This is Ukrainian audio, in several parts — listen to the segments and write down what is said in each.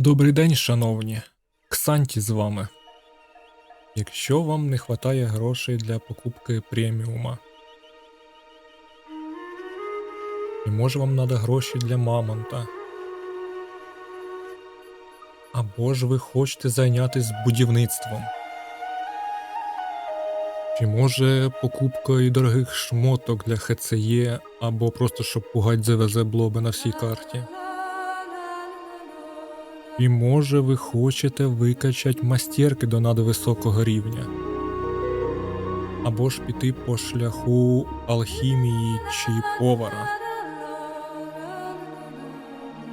Добрий день, шановні. Ксанті з вами. Якщо вам не вистачає грошей для покупки преміума, і може вам треба гроші для мамонта. Або ж ви хочете зайнятися будівництвом. Чи може покупкою дорогих шмоток для ХЦЄ, або просто щоб пугать ЗВЗ блоби на всій карті. І може ви хочете викачати мастерки до надвисокого рівня. Або ж піти по шляху алхімії чи повара.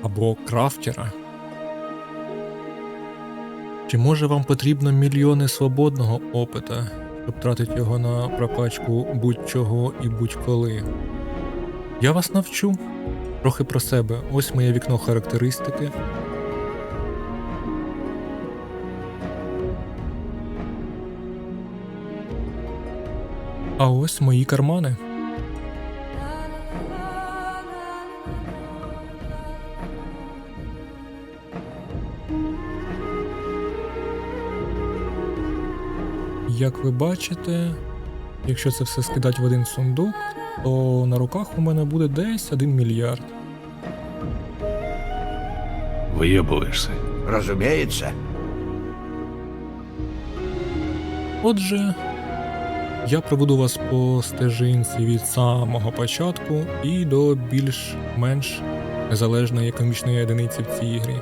Або крафтера. Чи може вам потрібно мільйони свободного опита, щоб тратити його на прокачку будь-чого і будь-коли? Я вас навчу. Трохи про себе. Ось моє вікно характеристики. А ось мої кармани. Як ви бачите, якщо це все скидати в один сундук, то на руках у мене буде десь 1 мільярд. Виєбуєшся. Разумеется. Отже, я проведу вас по стежинці від самого початку і до більш-менш незалежної економічної одиниці в цій грі.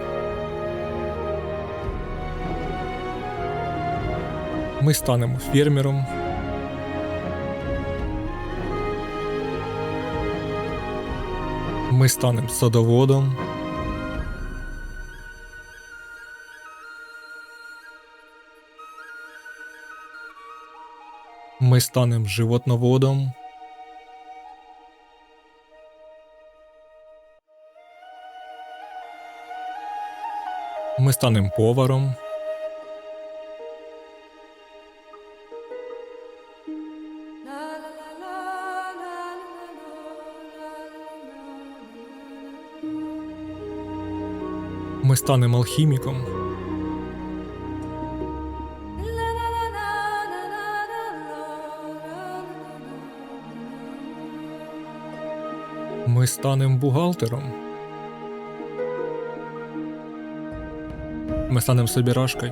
Ми станемо фермером. Ми станемо садоводом. Ми станемо животноводом. Ми станемо поваром. Ми станемо алхіміком. Ми станемо бухгалтером. Ми станемо собірашкою.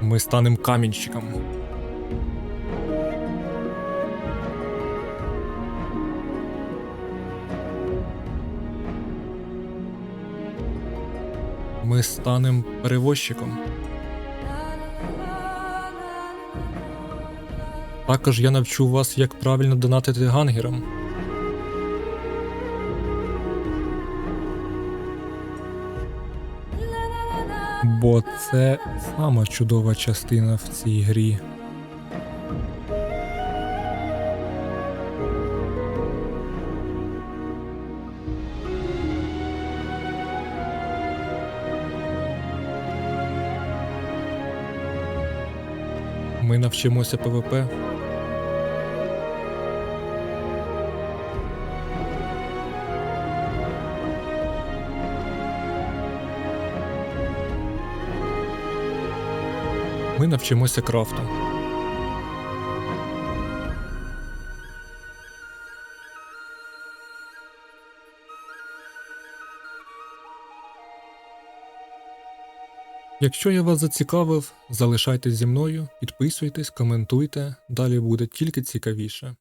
Ми станемо камінщиком. Ми станемо перевозчиком. Також я навчу вас, як правильно донатити гангерам. Бо це сама чудова частина в цій грі. Ми навчимося ПВП. Ми навчимося крафту. Якщо я вас зацікавив, залишайтесь зі мною, підписуйтесь, коментуйте, далі буде тільки цікавіше.